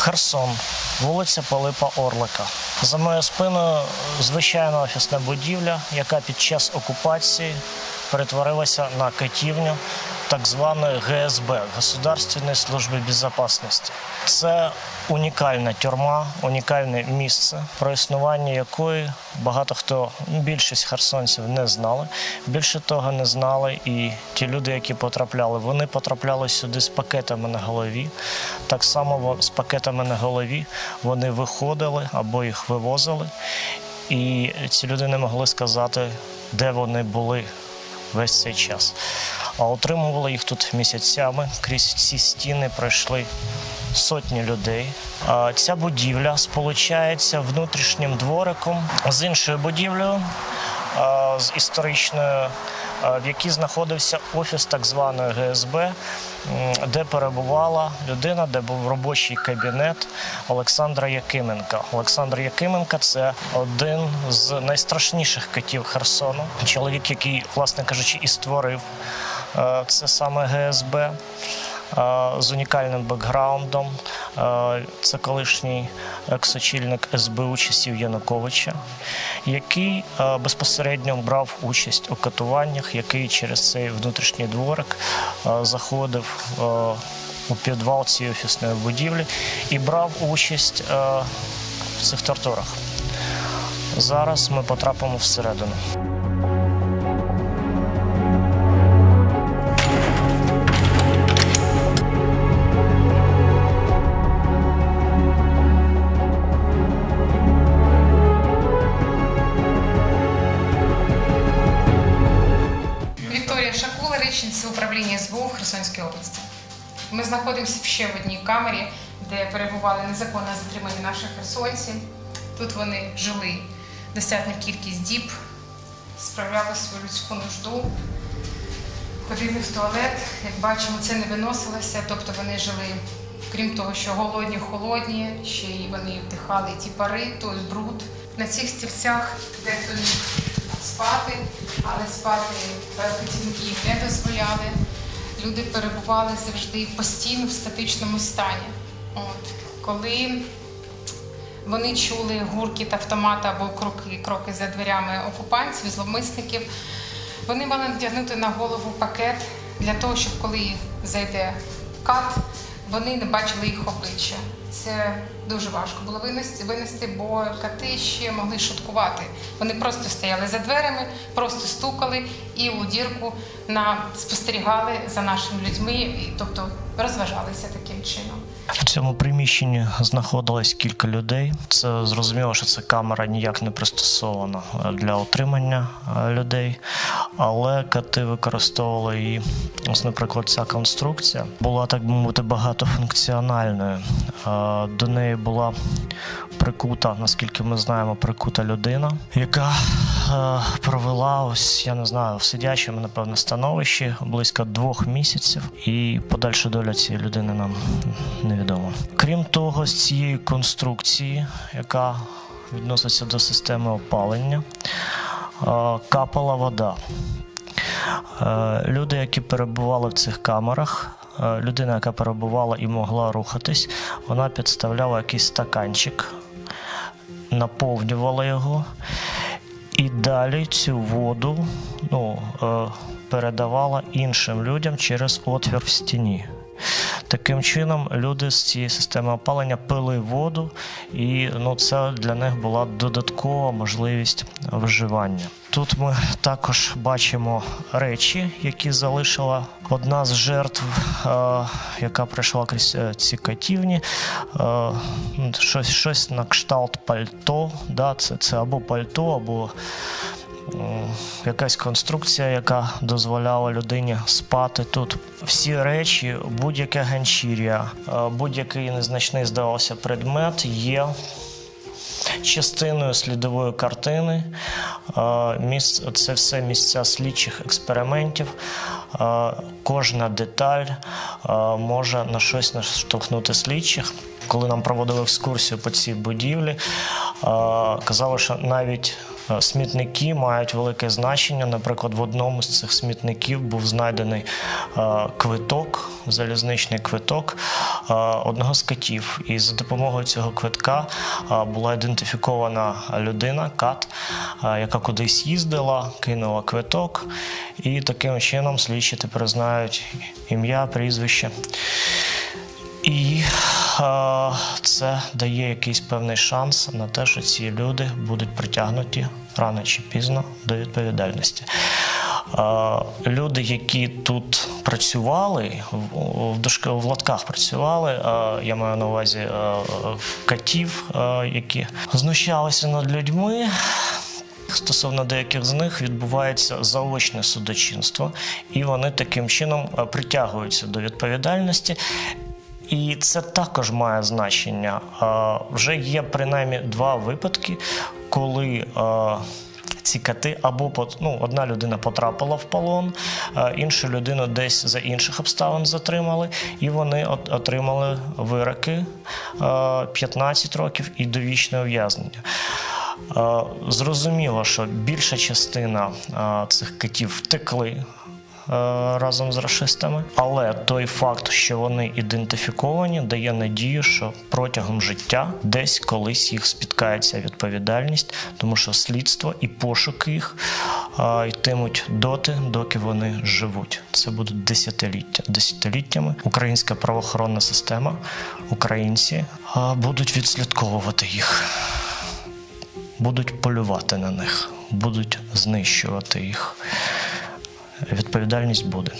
Херсон, вулиця Пилипа Орлика. За моєю спиною звичайна офісна будівля, яка під час окупації перетворилася на катівню так званої ГСБ Государственної служби безпечності. Це унікальна тюрма, унікальне місце, про існування якої багато хто, ну, більшість херсонців не знали. Більше того, не знали і ті люди, які потрапляли, вони потрапляли сюди з пакетами на голові. Так само з пакетами на голові вони виходили або їх вивозили. І ці люди не могли сказати, де вони були весь цей час. А отримували їх тут місяцями. Крізь ці стіни пройшли сотні людей. Ця будівля сполучається внутрішнім двориком з іншою будівлею, з історичною, в якій знаходився офіс так званої ГСБ, де перебувала людина, де був робочий кабінет Олександра Якименка. Олександр Якименка це один з найстрашніших катів Херсону. Чоловік, який, власне кажучи, і створив це саме ГСБ з унікальним бекграундом. Е, Це колишній екс-очільник СБУ часів Януковича, який е, безпосередньо брав участь у катуваннях, який через цей внутрішній дворик е, заходив е, у підвал цієї офісної будівлі і брав участь е, в цих тортурах. Зараз ми потрапимо всередину. Шакула, управління СБУ в Херсонській області. Ми знаходимося ще в одній камері, де перебували незаконно затримані наші херсонці. Тут вони жили достатню кількість діб, справляли свою людську нужду, ходили в туалет. Як бачимо, це не виносилося, тобто вони жили, крім того, що голодні, холодні, ще й вони вдихали ті пари, той бруд. На цих стільцях дехто міг спати, але спати їх не дозволяли. Люди перебували завжди постійно в статичному стані. От. Коли вони чули гуркіт автомата або кроки, кроки за дверями окупантів, зловмисників, вони мали надягнути на голову пакет для того, щоб коли зайде кат, вони не бачили їх обличчя. Це дуже важко було винести, винести, бо кати ще могли шуткувати. Вони просто стояли за дверями, просто стукали і у дірку на спостерігали за нашими людьми, і, тобто розважалися таким чином. В цьому приміщенні знаходилось кілька людей. Це зрозуміло, що ця камера ніяк не пристосована е, для отримання е, людей, але кати використовували її. Ось, наприклад, ця конструкція була так би мовити багатофункціональною. До неї була прикута, наскільки ми знаємо, прикута людина, яка е, провела ось я не знаю в сидячому, напевно, становищі близько двох місяців, і подальша доля цієї людини нам невідома. Крім того, з цієї конструкції, яка відноситься до системи опалення, е, капала вода. Е, Люди, які перебували в цих камерах, людина, яка перебувала і могла рухатись, вона підставляла якийсь стаканчик, наповнювала його, і далі цю воду ну, е, передавала іншим людям через отвір в стіні. Таким чином, люди з цієї системи опалення пили воду, і ну, це для них була додаткова можливість виживання. Тут ми також бачимо речі, які залишила одна з жертв, е, яка пройшла крізь е, ці катівні. Е, щось, щось на кшталт пальто. Да, це, це або пальто, або якась конструкція, яка дозволяла людині спати тут. Всі речі, будь-яке ганчір'я, е, будь-який незначний здавався предмет є частиною слідової картини. Е, це все місця слідчих експериментів. Е, Кожна деталь е, може на щось наштовхнути слідчих. Коли нам проводили екскурсію по цій будівлі, казали, що навіть е, смітники мають велике значення. Наприклад, в одному з цих смітників був знайдений е, квиток, залізничний квиток е, одного з катів. І за допомогою цього квитка е, була ідентифікована людина, кат, е, яка кудись їздила, кинула квиток, і таким чином слідчі тепер знають ім'я, прізвище. І е, це дає якийсь певний шанс на те, що ці люди будуть притягнуті рано чи пізно до відповідальності. Люди, які тут працювали, в, дошка- в латках працювали, я маю на увазі катів, які знущалися над людьми. Стосовно деяких з них відбувається заочне судочинство, і вони таким чином притягуються до відповідальності. І це також має значення. Вже є принаймні два випадки, коли е, ці кати або ну, одна людина потрапила в полон, е, іншу людину десь за інших обставин затримали, і вони от- отримали вироки е, 15 років і довічне ув'язнення. Е, Зрозуміло, що більша частина е, цих китів втекли е, разом з расистами, але той факт, що вони ідентифіковані, дає надію, що протягом життя десь колись їх спіткається відповідальність, тому що слідство і пошуки їх е, йтимуть доти, доки вони живуть. Це будуть десятиліття. Десятиліттями українська правоохоронна система, українці е, будуть відслідковувати їх будуть полювати на них, будуть знищувати їх. Відповідальність буде.